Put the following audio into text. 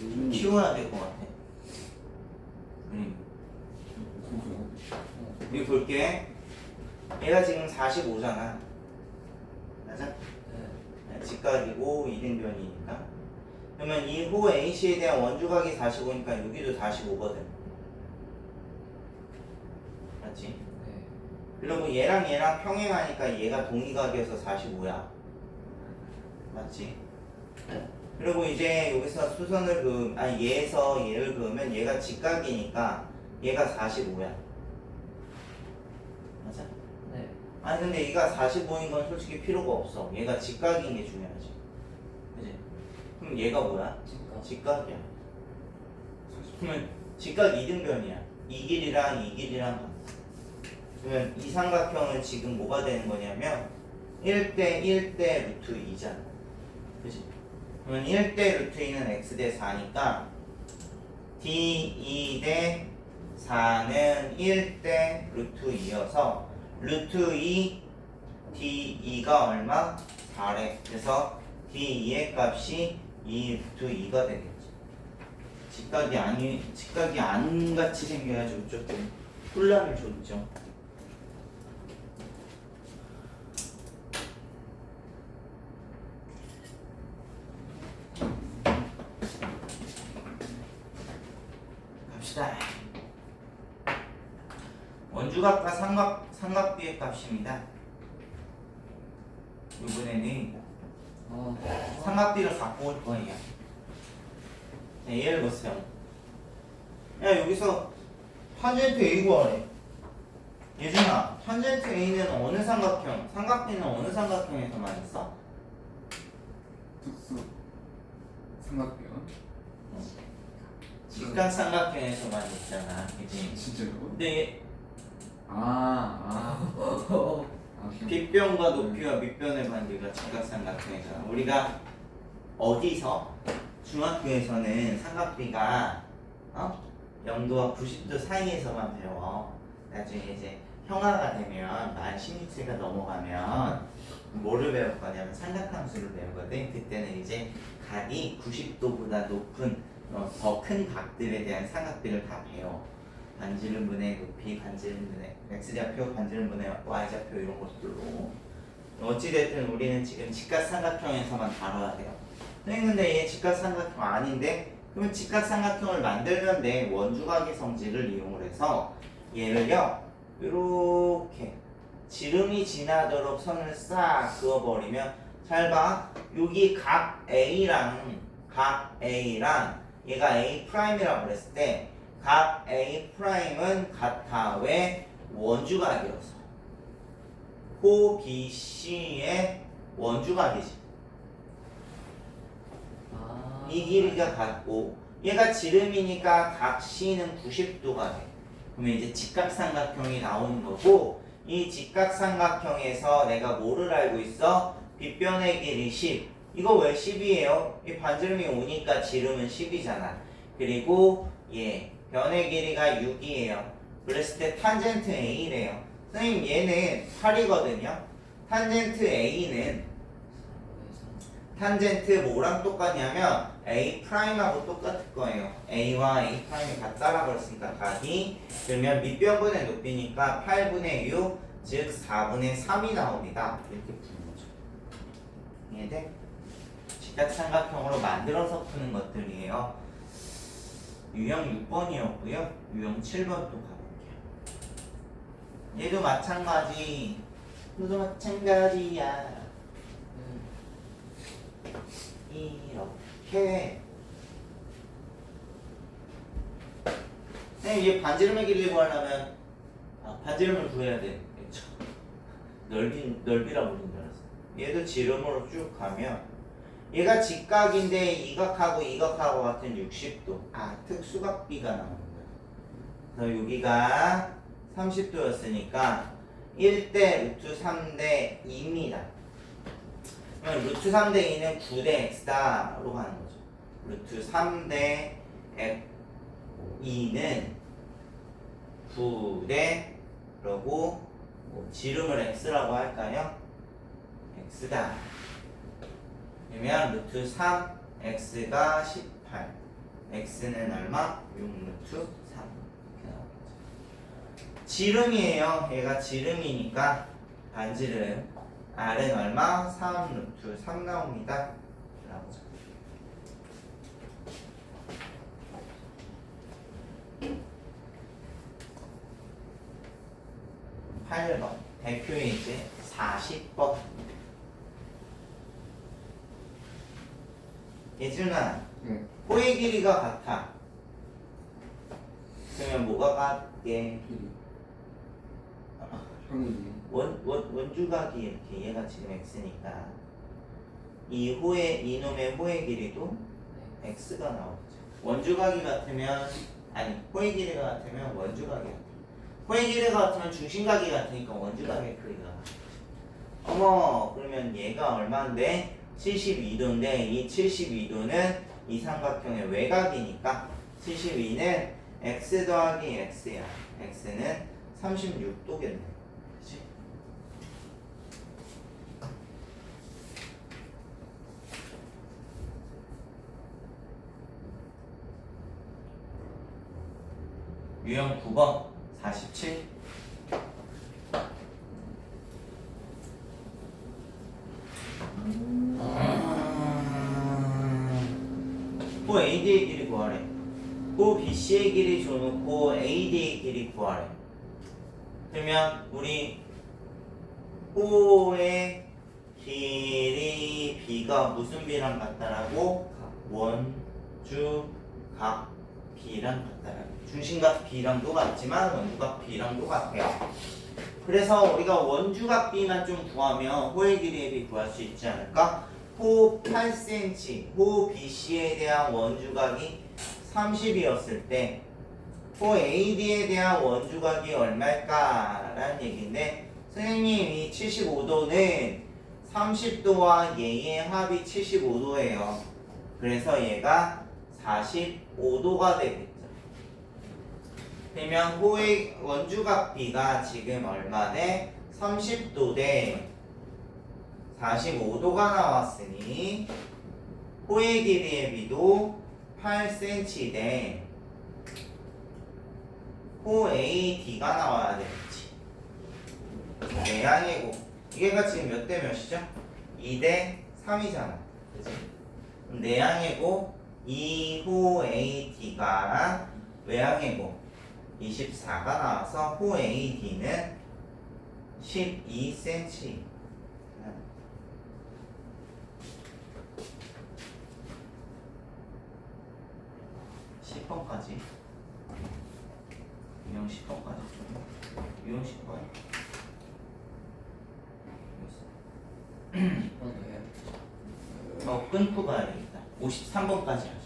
음. 키워야 될 것 같아. 음. 여기 볼게. 얘가 지금 45잖아. 맞아? 네. 직각이고 이등변이니까. 그러면 이 호 AC에 대한 원주각이 45니까 여기도 45거든. 맞지? 네. 그리고 얘랑 얘랑 평행하니까 얘가 동의각이어서 45야. 맞지? 그리고 이제 여기서 수선을 그 아니 얘에서 얘를 그으면 얘가 직각이니까 얘가 45야. 맞아? 네. 아니 근데 얘가 45인 건 솔직히 필요가 없어. 얘가 직각인 게 중요하지. 그지? 그럼 얘가 뭐야? 직각. 직각이야. 그러면 직각 이등변이야. 이 길이랑 이 길이랑 같아. 그러면 이 삼각형은 지금 뭐가 되는 거냐면 1대 1대 루트 2잖아. 그지? 그러면 1대 루트 2는 x 대 4니까 d 2대 4는 1대 루트 2여서 루트 2 d2가 얼마? 4래. 그래서 d2의 값이 2 루트 2가 되겠지. 직각이 아니 직각이 안 같이 생겨가지고 조금 혼란을 줬죠. 갑시다. 원주각과 삼각 삼각비의 값입니다. 이번에는 아. 삼각비를 갖고 올 거예요. 네, 예를 보세요. 야 여기서 탄젠트 A 구하래. 예준아, 탄젠트 A는 어느 삼각형? 삼각비는 어느 삼각형에서만 있어? 특수 삼각형 직각 삼각형에서만 있잖아, 그지? 진짜요? 근데 아 아 아, 그냥- 빗변과 높이와 밑변의 관계가 직각 삼각형이잖아. 우리가 어디서 중학교에서는 삼각비가 어? 0도와 90도 사이에서만 배워. 나중에 이제 형아가 되면 만 16세가 넘어가면 뭐를 배울 거냐면 삼각함수를 배우거든. 그때는 이제 각이 90도보다 높은 어, 더 큰 각들에 대한 삼각비를 다 배워. 반지름분의 높이, 반지름분의 x좌표, 반지름분의 y좌표 이런 것들로 어찌됐든 우리는 지금 직각삼각형에서만 다뤄야 돼요. 선생님 근데 얘 직각삼각형 아닌데? 그러면 직각삼각형을 만들면 돼 원주각의 성질을 이용을 해서 얘를요 이렇게 지름이 지나도록 선을 싹 그어버리면 잘 봐. 여기 각 A랑 각 A랑 얘가 A 프라임이라고 그랬을 때 각 A 프라임은 같아. 왜? 원주각이어서. 호 B C의 원주각이지. 아. 이 길이가 같고 얘가 지름이니까 각 C는 90도가 돼. 그러면 이제 직각삼각형이 나오는 거고 이 직각삼각형에서 내가 뭐를 알고 있어? 빗변의 길이 10. 이거 왜 10이에요? 이 반지름이 5니까 지름은 10이잖아. 그리고 얘 변의 길이가 6이에요. 그랬을 때 탄젠트 A래요. 선생님 얘는 8이거든요. 탄젠트 A는 탄젠트 뭐랑 똑같냐면 A 프라임하고 똑같을 거예요. A와 A 프라임이 같다라 그랬으니까 각이 그러면 밑변분의 높이니까 8분의 6, 즉 4분의 3이 나옵니다. 이렇게 푸는 거죠. 이해돼? 직각삼각형으로 만들어서 푸는 것들이에요. 유형 6번이었고요. 유형 7번 또 가볼게요. 얘도 마찬가지. 얘도 마찬가지야. 이렇게 선생님 이제 반지름의 길이 구하려면 아, 반지름을 구해야 돼 그쵸 넓이, 넓이라고 부른 줄 알았어 얘도 지름으로 쭉 가면 얘가 직각인데 이각하고 이각하고 같은 60도 아 특수각비가 나오는 거야 그래서 여기가 30도였으니까 1대 루트 3대 2입니다 그럼 루트 3대 2는 9대 x다로 가는 거죠. 루트 3대 2는 9대 그러고 뭐 지름을 x라고 할까요? x다. 그러면 루트 3 x가 18 x는 얼마? 6루트 3 이렇게 나오겠죠. 지름이에요. 얘가 지름이니까 반지름 r은 얼마? 3루트 3 나옵니다. 나오죠. 8번 대표의 이제 40번 예준아 네. 호의 길이가 같아. 그러면 뭐가 같게? 길이. 형이. 원, 원, 원주각이 이렇게 얘가 지금 x니까. 이 호의 이놈의 호의 길이도 네. x가 나오죠. 원주각이 같으면 아니 호의 길이가 같으면 원주각이 같아. 호의 길이가 같으면 중심각이 같으니까 원주각의 크기가 어머 그러면 얘가 얼마인데 72도인데 이 72도는 이 삼각형의 외곽이니까 72는 x 더하기 x야. x는 36도겠네. 그치? 유형 9번 47 호 AD의 길이 구하래 호 BC의 길이 줘놓고 AD의 길이 구하래 그러면 우리 호의 길이 B가 무슨 B랑 같다라고? 원주각 B랑 같다라고 중심각 B랑 똑같지만 원주각 B랑 똑같아요 그래서 우리가 원주각 B만 좀 구하면 호의 길이의 B 구할 수 있지 않을까? 호 8cm, 호 BC에 대한 원주각이 30이었을 때, 호 AD에 대한 원주각이 얼마일까? 라는 얘기인데, 선생님, 이 75도는 30도와 얘의 합이 75도예요. 그래서 얘가 45도가 되겠죠. 그러면 호의 원주각 B가 지금 얼마 네? 30도 대 45도가 나왔으니 호의 길이의 비도 8cm 대 호 AD가 나와야 되겠지. 내양이고 이게가 지금 몇 대 몇이죠? 2대 3이잖아. 그치? 내양이고 2호 AD가 외양이고 24가 나와서 호 AD는 12cm. 10번까지. 유형 10번까지 좀. 유형 10번 10번 왜요? 어 끊고 가야 되겠다. 53번까지야